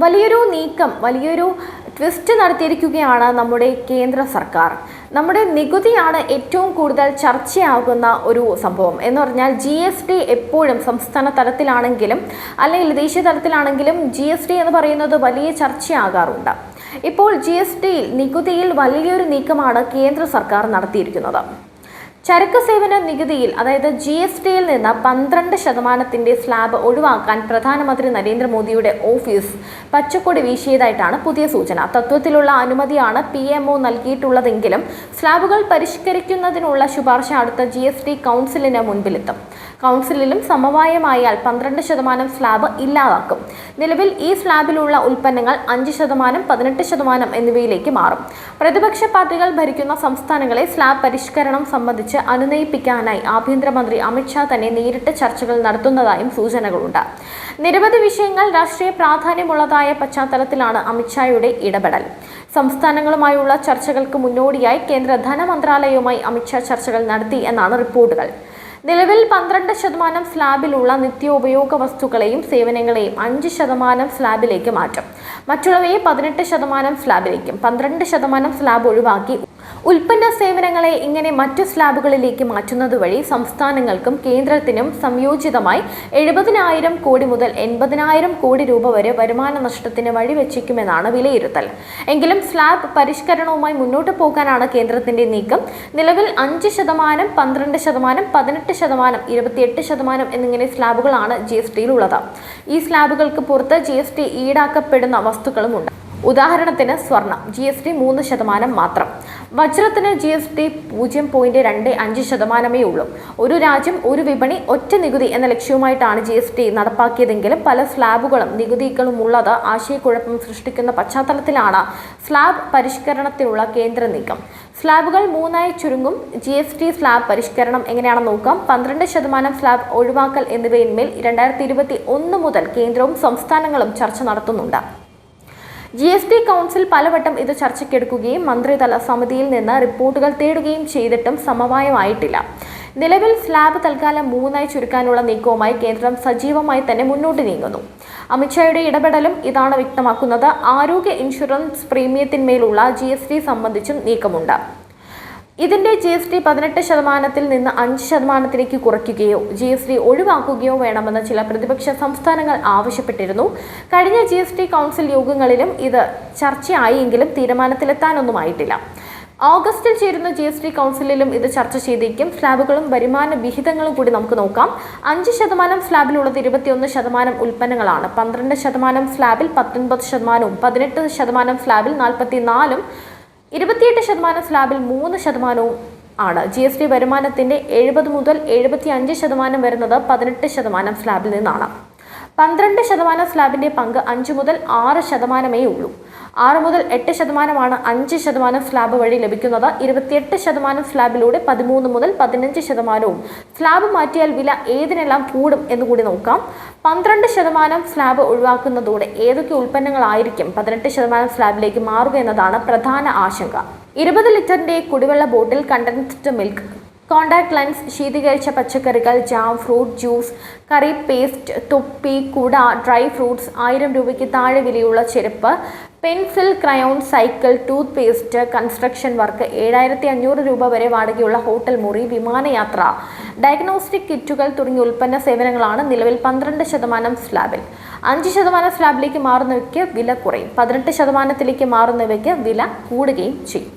വലിയൊരു നീക്കം വലിയൊരു ട്വിസ്റ്റ് നടത്തിയിരിക്കുകയാണ് നമ്മുടെ കേന്ദ്ര സർക്കാർ. നമ്മുടെ നികുതിയാണ് ഏറ്റവും കൂടുതൽ ചർച്ചയാകുന്ന ഒരു സംഭവം. എന്ന് പറഞ്ഞാൽ ജി എസ് ടി എപ്പോഴും സംസ്ഥാന തലത്തിലാണെങ്കിലും അല്ലെങ്കിൽ ദേശീയ തലത്തിലാണെങ്കിലും ജി എസ് ടി എന്ന് പറയുന്നത് വലിയ ചർച്ചയാകാറുണ്ട്. ഇപ്പോൾ ജി എസ് ടിയിൽ നികുതിയിൽ വലിയൊരു നീക്കമാണ് കേന്ദ്ര സർക്കാർ നടത്തിയിരിക്കുന്നത്. ചരക്ക് സേവന നികുതിയിൽ അതായത് ജി എസ് ടിയിൽ നിന്ന് പന്ത്രണ്ട് ശതമാനത്തിന്റെ സ്ലാബ് ഒഴിവാക്കാൻ പ്രധാനമന്ത്രി നരേന്ദ്രമോദിയുടെ ഓഫീസ് പച്ചക്കൊടി വീശിയതായിട്ടാണ് പുതിയ സൂചന. തത്വത്തിലുള്ള അനുമതിയാണ് പി എം ഒ നൽകിയിട്ടുള്ളതെങ്കിലും സ്ലാബുകൾ പരിഷ്കരിക്കുന്നതിനുള്ള ശുപാർശ അടുത്ത ജി എസ് ടി കൗൺസിലിന് മുൻപിലെത്തും. കൗൺസിലിലും സമവായമായാൽ പന്ത്രണ്ട് ശതമാനം സ്ലാബ് ഇല്ലാതാക്കും. നിലവിൽ ഈ സ്ലാബിലുള്ള ഉൽപ്പന്നങ്ങൾ അഞ്ച് ശതമാനം പതിനെട്ട് ശതമാനം എന്നിവയിലേക്ക് മാറും. പ്രതിപക്ഷ പാർട്ടികൾ ഭരിക്കുന്ന സംസ്ഥാനങ്ങളെ സ്ലാബ് പരിഷ്കരണം സംബന്ധിച്ച് അനുനയിപ്പിക്കാനായി ആഭ്യന്തരമന്ത്രി അമിത്ഷാ തന്നെ നേരിട്ട് ചർച്ചകൾ നടത്തുന്നതായും സൂചനകളുണ്ട്. നിരവധി വിഷയങ്ങൾ രാഷ്ട്രീയ പ്രാധാന്യമുള്ളതായ പശ്ചാത്തലത്തിലാണ് അമിത്ഷായുടെ ഇടപെടൽ. സംസ്ഥാനങ്ങളുമായുള്ള ചർച്ചകൾക്ക് മുന്നോടിയായി കേന്ദ്ര ധനമന്ത്രാലയവുമായി അമിത്ഷാ ചർച്ചകൾ നടത്തി എന്നാണ് റിപ്പോർട്ടുകൾ. നിലവിൽ പന്ത്രണ്ട് ശതമാനം സ്ലാബിലുള്ള നിത്യോപയോഗ വസ്തുക്കളെയും സേവനങ്ങളെയും അഞ്ച് ശതമാനം സ്ലാബിലേക്ക് മാറ്റും. മറ്റുള്ളവയെ പതിനെട്ട് ശതമാനം സ്ലാബിലേക്കും പന്ത്രണ്ട് ശതമാനം സ്ലാബ് ഒഴിവാക്കി ഉൽപ്പന്ന സേവനങ്ങളെ ഇങ്ങനെ മറ്റു സ്ലാബുകളിലേക്ക് മാറ്റുന്നത് വഴി സംസ്ഥാനങ്ങൾക്കും കേന്ദ്രത്തിനും സംയോജിതമായി എഴുപതിനായിരം കോടി മുതൽ എൺപതിനായിരം കോടി രൂപ വരെ വരുമാന നഷ്ടത്തിന് വഴിവെച്ചേക്കുമെന്നാണ് വിലയിരുത്തൽ. എങ്കിലും സ്ലാബ് പരിഷ്കരണവുമായി മുന്നോട്ട് പോകാനാണ് കേന്ദ്രത്തിന്റെ നീക്കം. നിലവിൽ അഞ്ച് ശതമാനം പന്ത്രണ്ട് ശതമാനം പതിനെട്ട് ശതമാനം ഇരുപത്തിയെട്ട് ശതമാനം എന്നിങ്ങനെ സ്ലാബുകളാണ് ജി എസ് ടിയിലുള്ളത്. ഈ സ്ലാബുകൾക്ക് പുറത്ത് ജി എസ് ടി ഈടാക്കപ്പെടുന്ന വസ്തുക്കളുമുണ്ട്. ഉദാഹരണത്തിന് സ്വർണം ജി എസ് ടി മൂന്ന് ശതമാനം മാത്രം. വജ്രത്തിന് ജി എസ് ടി പൂജ്യം പോയിന്റ് രണ്ട് അഞ്ച് ശതമാനമേ ഉള്ളൂ. ഒരു രാജ്യം ഒരു വിപണി ഒറ്റ നികുതി എന്ന ലക്ഷ്യവുമായിട്ടാണ് ജി എസ് ടി നടപ്പാക്കിയതെങ്കിലും പല സ്ലാബുകളും നികുതികളും ഉള്ളത് ആശയക്കുഴപ്പം സൃഷ്ടിക്കുന്ന പശ്ചാത്തലത്തിലാണ് സ്ലാബ് പരിഷ്കരണത്തിനുള്ള കേന്ദ്ര നീക്കം. സ്ലാബുകൾ മൂന്നായി ചുരുങ്ങും. ജി എസ് ടി സ്ലാബ് പരിഷ്കരണം എങ്ങനെയാണെന്ന് നോക്കാം. പന്ത്രണ്ട് ശതമാനം സ്ലാബ് ഒഴിവാക്കൽ എന്നിവയിന്മേൽ രണ്ടായിരത്തി ഇരുപത്തി ഒന്ന് മുതൽ കേന്ദ്രവും സംസ്ഥാനങ്ങളും ചർച്ച നടത്തുന്നുണ്ട്. ജി എസ് ടി കൗൺസിൽ പലവട്ടം ഇത് ചർച്ചയ്ക്കെടുക്കുകയും മന്ത്രിതല സമിതിയിൽ നിന്ന് റിപ്പോർട്ടുകൾ തേടുകയും ചെയ്തിട്ടും സമവായമായിട്ടില്ല. നിലവിൽ സ്ലാബ് തൽക്കാലം മൂന്നായി ചുരുക്കാനുള്ള നീക്കവുമായി കേന്ദ്രം സജീവമായി തന്നെ മുന്നോട്ട് നീങ്ങുന്നു. അമിത്ഷായുടെ ഇടപെടലും ഇതാണ് വ്യക്തമാക്കുന്നത്. ആരോഗ്യ ഇൻഷുറൻസ് പ്രീമിയത്തിന്മേലുള്ള ജി എസ് ടി സംബന്ധിച്ചും നീക്കമുണ്ട്. ഇതിന്റെ ജി എസ് ടി പതിനെട്ട് ശതമാനത്തിൽ നിന്ന് അഞ്ച് ശതമാനത്തിലേക്ക് കുറയ്ക്കുകയോ ജി എസ് ടി ഒഴിവാക്കുകയോ വേണമെന്ന് ചില പ്രതിപക്ഷ സംസ്ഥാനങ്ങൾ ആവശ്യപ്പെട്ടിരുന്നു. കഴിഞ്ഞ ജി എസ് ടി കൗൺസിൽ യോഗങ്ങളിലും ഇത് ചർച്ചയായെങ്കിലും തീരുമാനത്തിലെത്താനൊന്നും ആയിട്ടില്ല ഓഗസ്റ്റിൽ ചേരുന്ന ജി എസ് ടി കൗൺസിലിലും ഇത് ചർച്ച ചെയ്തേക്കും. സ്ലാബുകളും വരുമാന വിഹിതങ്ങളും കൂടി നമുക്ക് നോക്കാം. അഞ്ച് ശതമാനം സ്ലാബിലുള്ളത് ഇരുപത്തിയൊന്ന് ശതമാനം ഉൽപ്പന്നങ്ങളാണ്. പന്ത്രണ്ട് ശതമാനം സ്ലാബിൽ പത്തൊൻപത് ശതമാനവും പതിനെട്ട് ശതമാനം സ്ലാബിൽ നാൽപ്പത്തിനാലും ഇരുപത്തിയെട്ട് ശതമാനം സ്ലാബിൽ മൂന്ന് ശതമാനവും ആണ്. ജി എസ് ടി വരുമാനത്തിന്റെ എഴുപത് മുതൽ എഴുപത്തി അഞ്ച് ശതമാനം വരുന്നത് പതിനെട്ട് ശതമാനം സ്ലാബിൽ നിന്നാണ്. പന്ത്രണ്ട് ശതമാനം സ്ലാബിന്റെ പങ്ക് അഞ്ച് മുതൽ ആറ് ശതമാനമേ ഉള്ളൂ. ആറ് മുതൽ എട്ട് ശതമാനമാണ് അഞ്ച് ശതമാനം സ്ലാബ് വഴി ലഭിക്കുന്നത്. ഇരുപത്തിയെട്ട് ശതമാനം സ്ലാബിലൂടെ പതിമൂന്ന് മുതൽ പതിനഞ്ച് ശതമാനവും സ്ലാബ് മാറ്റിയാൽ വില ഏതിനെല്ലാം കൂടും എന്ന് കൂടി നോക്കാം. പന്ത്രണ്ട് ശതമാനം സ്ലാബ് ഒഴിവാക്കുന്നതോടെ ഏതൊക്കെ ഉൽപ്പന്നങ്ങളായിരിക്കും പതിനെട്ട് ശതമാനം സ്ലാബിലേക്ക് മാറുക എന്നതാണ് പ്രധാന ആശങ്ക. ഇരുപത് ലിറ്ററിന്റെ കുടിവെള്ള bottle condensed milk contact lens ശീതീകരിച്ച പച്ചക്കറികൾ jam fruit juice curry paste തൊപ്പി കുട ഡ്രൈ ഫ്രൂട്ട്സ് ആയിരം രൂപയ്ക്ക് താഴെ വിലയുള്ള ചെരുപ്പ് pencil crayon cycle toothpaste construction work ഏഴായിരത്തി അഞ്ഞൂറ് രൂപ വരെ വാടകയുള്ള ഹോട്ടൽ മുറി വിമാനയാത്ര. ഡയഗ്നോസ്റ്റിക് കിറ്റുകൾ തുടങ്ങിയ ഉൽപ്പന്ന സേവനങ്ങളാണ് നിലവിൽ പന്ത്രണ്ട് ശതമാനം സ്ലാബിൽ. അഞ്ച് ശതമാനം സ്ലാബിലേക്ക് മാറുന്നവയ്ക്ക് വില കുറയും. പതിനെട്ട് ശതമാനത്തിലേക്ക് മാറുന്നവയ്ക്ക് വില കൂടുകയും ചെയ്യും.